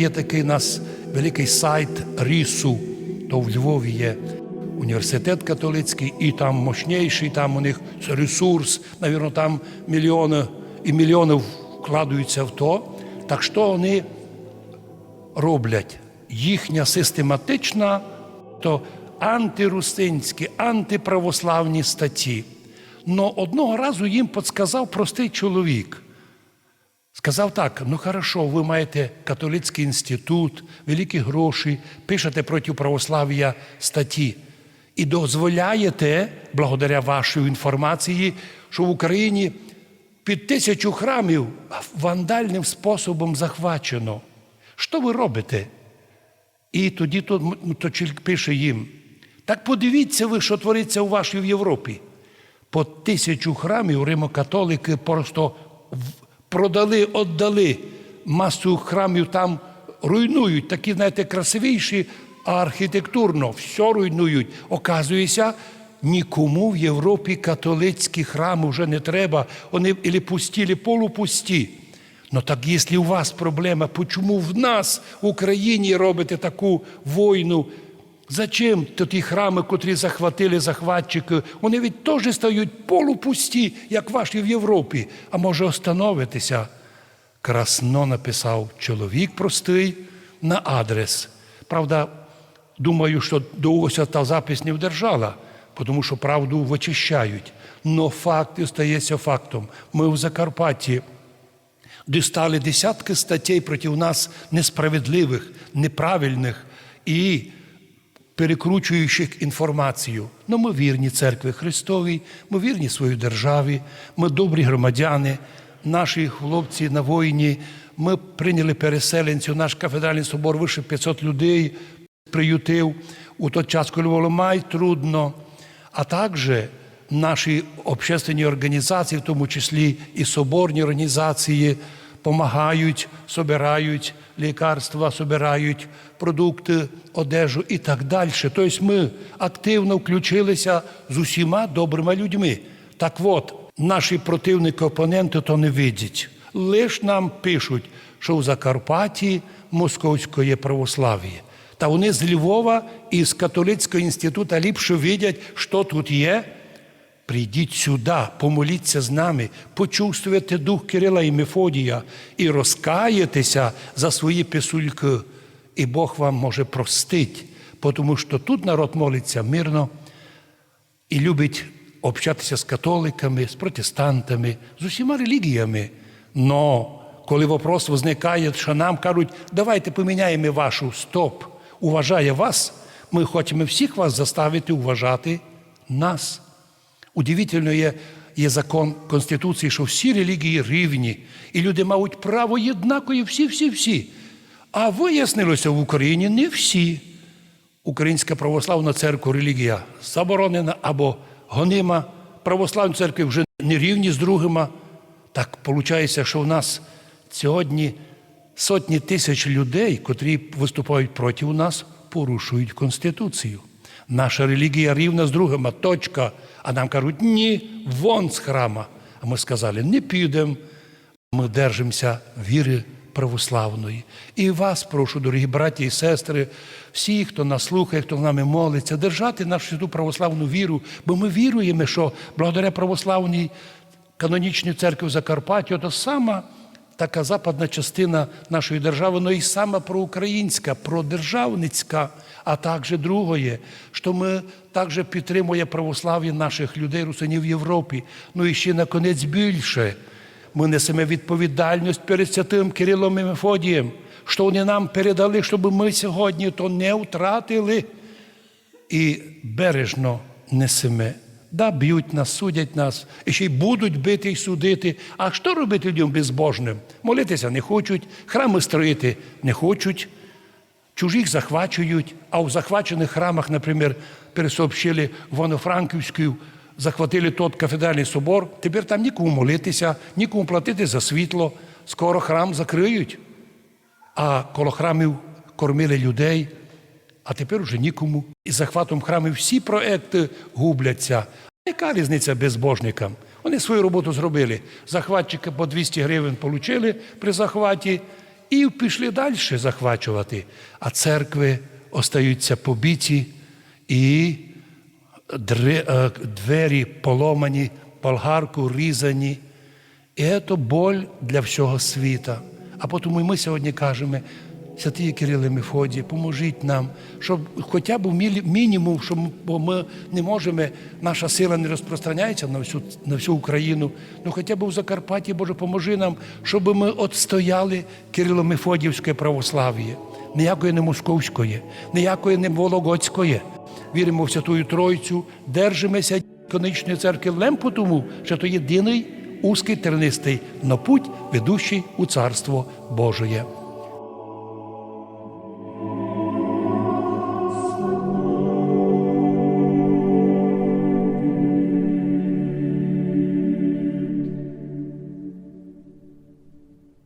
Є такий у нас великий сайт РІСу, то в Львові є університет католицький, і там мощніший, там у них ресурс, навірно, там мільйони і мільйони вкладаються в то. Так що вони роблять? Їхня систематична, то антирусинські, антиправославні статті. Но одного разу їм підсказав простий чоловік. Сказав так: ну хорошо, ви маєте католицький інститут, великі гроші, пишете проти православ'я статті і дозволяєте, благодаря вашій інформації, що в Україні під тисячу храмів вандальним способом захвачено. Що ви робите? І тоді то, м- то чоловік пише їм: так подивіться ви, що твориться у вашій в Європі. По тисячу храмів римокатолики просто продали, віддали масу храмів там руйнують, такі, знаєте, красивіші, а архітектурно все руйнують. Оказується, нікому в Європі католицькі храми вже не треба. Вони або пусті, або полупусті. Ну так якщо у вас проблема, чому в нас в Україні робите таку війну? Зачем ті храми, котрі захватили захватчики, вони від теж стають полупусті, як ваші в Європі. А може остановитися? Красно написав чоловік простий на адрес. Правда, думаю, що довгося та запис не вдержала, тому що правду вичищають. Но факт стається фактом. Ми в Закарпатті дістали десятки статей проти нас несправедливих, неправильних і перекручуючих інформацію. Ну, ми вірні церкві Христовій, ми вірні своїй державі, ми добрі громадяни, наші хлопці на воїні. Ми прийняли переселенців, наш кафедральний собор вище 500 людей приютив у той час, коли було май трудно, а також наші общественні організації, в тому числі і соборні організації, допомагають, собирають лікарства, собирають продукти, одежу і так далі. Тобто ми активно включилися з усіма добрими людьми. Так от, наші противники, опоненти то не видять. Лиш нам пишуть, що в Закарпатті московське православ'я. Та вони з Львова і з католицького інституту ліпше видять, що тут є. Прийдіть сюди, помоліться з нами, почувствуйте дух Кирила і Мефодія і розкаєтеся за свої писульки, і Бог вам може простити, тому що тут народ молиться мирно і любить общатися з католиками, з протестантами, з усіма релігіями. Но коли вопрос виникає, що нам кажуть, давайте поміняємо вашу стоп, уважає вас, ми хочемо всіх вас заставити уважати нас. Удивительно є, є закон Конституції, що всі релігії рівні, і люди мають право єднакові всі, всі, всі. А вияснилося в Україні не всі. Українська православна церква релігія заборонена або гонима. Православні церкви вже не рівні з другими. Так виходить, що в нас сьогодні сотні тисяч людей, котрі виступають проти нас, порушують Конституцію. Наша релігія рівна з другими, точка. А нам кажуть, ні, вон з храма. А ми сказали, не підемо. Ми держимося віри православної. І вас прошу, дорогі браті і сестри, всі, хто нас слухає, хто з нами молиться, держати нашу святу православну віру, бо ми віруємо, що благодаря православній канонічній церкві в Закарпатті, то сама така западна частина нашої держави, ну і сама проукраїнська, продержавницька, а також другое, що ми також підтримуємо православ'я наших людей, русинів в Європі. Ну і ще наконець більше. Ми несемо відповідальність перед святим Кирилом і Мефодієм, що вони нам передали, щоб ми сьогодні то не втратили і бережно несемо. Да, б'ють нас, судять нас, і ще й будуть бити і судити. А що робити людям безбожним? Молитися не хочуть, храми строїти не хочуть, чужих захвачують, а в захвачених храмах, наприклад, пересообщили Івано-Франківську, захватили тот кафедральний собор, тепер там нікому молитися, нікому платити за світло. Скоро храм закриють. А коло храмів кормили людей, а тепер уже нікому. І захватом храмів всі проекти губляться. Яка різниця безбожникам? Вони свою роботу зробили. Захватчики по 200 гривень отримали при захваті, І пішли далі захвачувати, а церкви остаються побиті і е, двері поломані, болгарку різані. І це боль для всього світа. А тому і ми сьогодні кажемо, святий Кириле Мефодій, поможіть нам, щоб хоча б мінімум, щоб бо ми не можемо, наша сила не розпространяється на всю, на всю Україну. Ну хоча б в Закарпатті, Боже, поможи нам, щоб ми отстояли Кирило Мефодіївське православ'я. Ніякої не московської, ніякої не вологодської. Віримо в Святую Тройцю, держимося конечної церкви лемпу тому, що то єдиний узкий тернистий, но путь, ведущий у Царство Божоє.